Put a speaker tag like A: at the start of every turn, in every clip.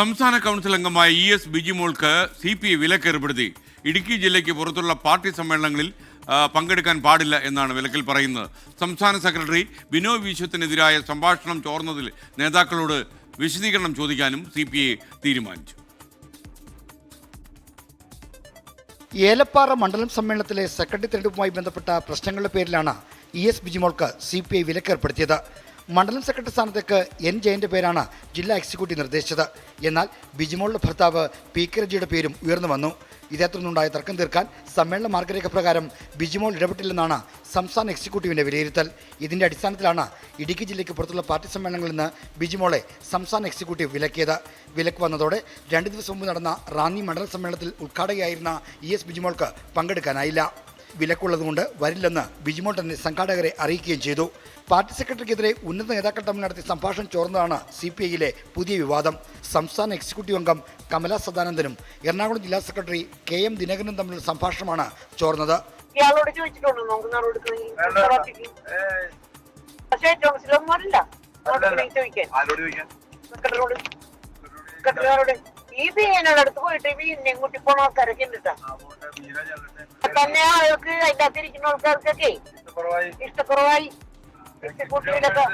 A: സംസ്ഥാന കൗൺസിൽ അംഗമായ E S ബിജിമോൾക്ക് സി പി ഐ വിലക്ക് ഏർപ്പെടുത്തി ഇടുക്കി ജില്ലയ്ക്ക് പുറത്തുള്ള പാർട്ടി സമ്മേളനങ്ങളിൽ പങ്കെടുക്കാൻ പാടില്ല എന്നാണ് വിലക്കിൽ പറയുന്നത്. സംസ്ഥാന സെക്രട്ടറി ബിനോ വിശ്വത്തിനെതിരായ സംഭാഷണം ചോർന്നതിൽ നേതാക്കളോട് വിശദീകരണം ചോദിക്കാനും സി പി ഐ തീരുമാനിച്ചു.
B: ഏലപ്പാറ മണ്ഡലം സമ്മേളനത്തിലെ സെക്രട്ടറി തെരഞ്ഞെടുപ്പുമായി ബന്ധപ്പെട്ട പ്രശ്നങ്ങളുടെ പേരിലാണ് ഇ എസ് ബിജിമോൾക്ക് സി പി ഐ വിലക്കേർപ്പെടുത്തിയത്. മണ്ഡലം സെക്രട്ടറി സ്ഥാനത്തേക്ക് എൻ ജയന്റെ പേരാണ് ജില്ലാ എക്സിക്യൂട്ടീവ് നിർദ്ദേശിച്ചത്. എന്നാൽ ബിജിമോളുടെ ഭർത്താവ് പി കെ റെഡ്ജിയുടെ പേരും ഉയർന്നു വന്നു. ഇതേ തുടർന്നുണ്ടായ തർക്കം തീർക്കാൻ സമ്മേളന മാർഗരേഖ പ്രകാരം ബിജിമോൾ ഇടപെട്ടില്ലെന്നാണ് സംസ്ഥാന എക്സിക്യൂട്ടീവിന്റെ വിലയിരുത്തൽ. ഇതിന്റെ അടിസ്ഥാനത്തിലാണ് ഇടുക്കി ജില്ലയ്ക്ക് പുറത്തുള്ള പാർട്ടി സമ്മേളനങ്ങളിൽ നിന്ന് ബിജിമോളെ സംസ്ഥാന എക്സിക്യൂട്ടീവ് വിലക്കിയത്. വിലക്ക് വന്നതോടെ രണ്ട് ദിവസം മുമ്പ് നടന്ന റാന്നി മണ്ഡല സമ്മേളനത്തിൽ ഉദ്ഘാടകയായിരുന്ന ഇ എസ് ബിജിമോൾക്ക് പങ്കെടുക്കാനായില്ല. വിലക്കുള്ളതുകൊണ്ട് വരില്ലെന്ന് ബിജിമോൾ തന്നെ സംഘാടകരെ അറിയിക്കുകയും ചെയ്തു. പാർട്ടി സെക്രട്ടറിക്കെതിരെ ഉന്നത നേതാക്കൾ തമ്മിൽ നടത്തിയ സംഭാഷണം ചോർന്നതാണ് സി പി ഐയിലെ പുതിയ വിവാദം. സംസ്ഥാന എക്സിക്യൂട്ടീവ് അംഗം കമല സദാനന്ദനും എറണാകുളം ജില്ലാ സെക്രട്ടറി കെ എം ദിനകരനും തമ്മിലുള്ള സംഭാഷണമാണ് ചോർന്നത്.
C: ഇയാളോട് ചോദിച്ചിട്ടുണ്ടോ? പക്ഷേ ചോദിക്കാൻ. ഈ ബീനോട് അടുത്ത് പോയിട്ട് ബീനെ കൂട്ടി പോണ ആൾക്കാരൊക്കെ ഉണ്ട് തന്നെ ആൾക്ക് അതിന്റെ അകത്തിരിക്കുന്ന ആൾക്കാർക്കൊക്കെ ഇഷ്ടക്കുറവായി എക്സിക്യൂട്ടീവിലൊക്കെ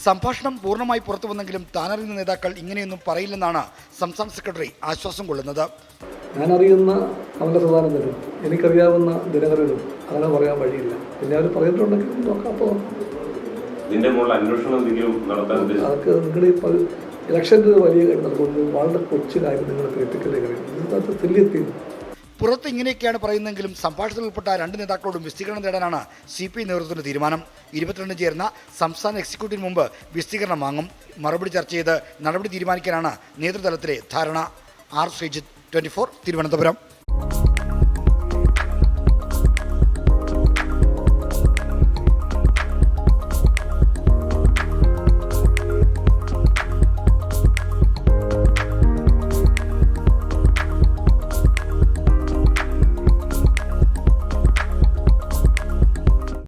B: സംഭാഷണം പൂർണമായി പുറത്തു വന്നെങ്കിലും താനറിയുന്ന നേതാക്കൾ ഇങ്ങനെയൊന്നും പറയില്ലെന്നാണ് സംസ്ഥാന സെക്രട്ടറി ആശ്വാസം കൊള്ളുന്നത്.
D: ഞാനറിയുന്ന കമല സദാനന്ദനും എനിക്കറിയാവുന്ന ദിനകരനും അങ്ങനെ പറയാൻ വഴിയില്ല. പിന്നെ അവർ പറയുന്നുണ്ടെങ്കിൽ നോക്കാം അപ്പോൾ
E: ഇതിന്റെ മുകളിൽ അന്വേഷണം എന്തെങ്കിലും നടത്താൻ
D: അതൊക്കെ നിങ്ങൾ ഇലക്ഷന്റെ വലിയ കാര്യം നടക്കുന്നത് വളരെ കൊച്ചു കാര്യം നിങ്ങൾ കാര്യം അത് തുല്യത്തിൽ
B: പുറത്ത് ഇങ്ങനെയൊക്കെയാണ് പറയുന്നതെങ്കിലും സംഭാഷണത്തിൽ ഉൾപ്പെട്ട രണ്ട് നേതാക്കളോടും വിശദീകരണം നേടാനാണ് സി പി നേതൃത്വത്തിന്റെ തീരുമാനം. ഇരുപത്തിരണ്ട് ചേർന്ന സംസ്ഥാന എക്സിക്യൂട്ടീവ് മുമ്പ് വിശദീകരണം വാങ്ങും. മറുപടി ചർച്ച ചെയ്ത് നടപടി തീരുമാനിക്കാനാണ് നേതൃതലത്തിലെ ധാരണ. R Sreejith twenty Thiruvananthapuram.